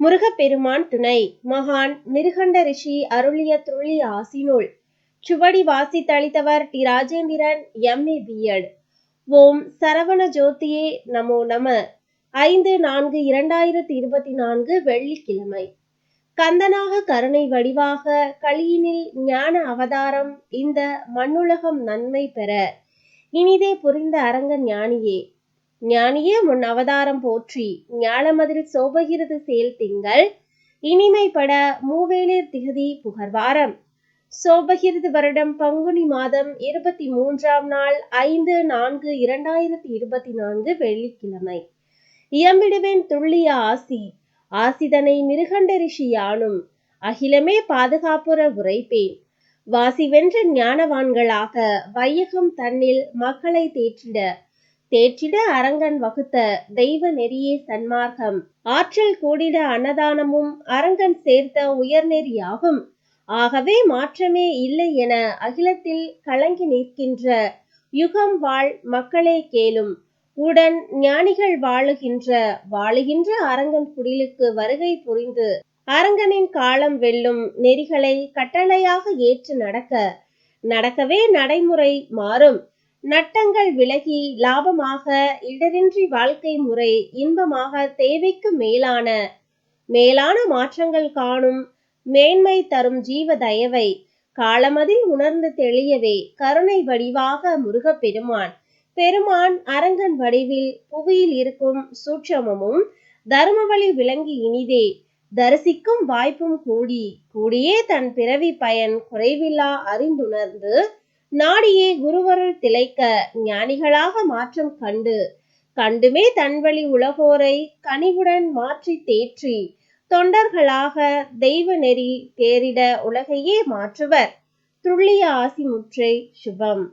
முருகப்பெருமான் துணை மகான் மிருகண்ட ரிஷி அருளிய துள்ளி ஆசினுள் சுவடி வாசித்தளித்தவர் டி. ராஜேந்திரன் எம்ஏ பிஎட் ஓம் சரவண ஜோதியே நமோ நம. ஐந்து நான்கு இரண்டாயிரத்தி இருபத்தி நான்கு வெள்ளிக்கிழமை. கந்தனாக கருணை வடிவாக கலியினில் ஞான அவதாரம் இந்த மண்ணுலகம் நன்மை பெற. இனிதே புரிந்த அரங்க ஞானியே ஞானியே முன் அவதாரம் போற்றி. ஞானமதில் சோபகிறது சேல் திங்கள். இனிமைப்பட மூவேளிர் திகதி புகர்வாரம். சோபகிருது வருடம் பங்குனி மாதம் இருபத்தி மூன்றாம் நாள் ஐந்து நான்கு இரண்டாயிரத்தி இருபத்தி நான்கு வெள்ளிக்கிழமை. இயம்பிடுவேன் துள்ளிய ஆசி. ஆசிதனை மிருகண்ட ரிஷி யானும். அகிலமே பாதுகாப்புற உரைப்பேன். வாசி வென்ற ஞானவான்களாக வையகம் தன்னில் மக்களை தேற்றிட. தேற்றிட அரங்கன் வகுத்த தெய்வ நெறியே சன்மார்க்கம். ஆற்றல் கூடிட அன்னதானமும் அரங்கன் சேர்த்த உயர்நெறியாகும் ஆகவே மாற்றமே இல்லை என அகிலத்தில் கலங்கி நிற்கின்ற யுகம் வாழ் மக்களே கேளும். உடன் ஞானிகள் வாழுகின்ற வாழுகின்ற அரங்கன் குடிலுக்கு வருகை புரிந்து அரங்கனின் காலம் வெல்லும் நெறிகளை கட்டளையாக ஏற்று நடக்க நடக்கவே நடைமுறை மாறும். நட்டங்கள் விலகி லாபமாக இடரின்றி வாழ்க்கை முறை இன்பமாக தேவைக்கு மேலான மேலான மாற்றங்கள் காணும் மேன்மை தரும் ஜீவ தயவை காலமதில் உணர்ந்து தெளியவே கருணை வடிவாக முருகப்பெருமான். பெருமான் அரங்கன் வடிவில் புவியில் இருக்கும் சூட்சமமும் தர்மவழி விளங்கி இனிதே தரிசிக்கும் வாய்ப்பும் கூடி கூடியே தன் பிறவி பயன் குறைவில்லா அறிந்துணர்ந்து நாடியே குருவருள் திளைக்க ஞானிகளாக மாற்றம் கண்டு. கண்டுமே தன்வழி உலகோரை கனிவுடன் மாற்றி தேற்றி தொண்டர்களாக தெய்வ நெறி தேரிட உலகையே மாற்றுவர். துள்ளிய ஆசி முற்றை சுபம்.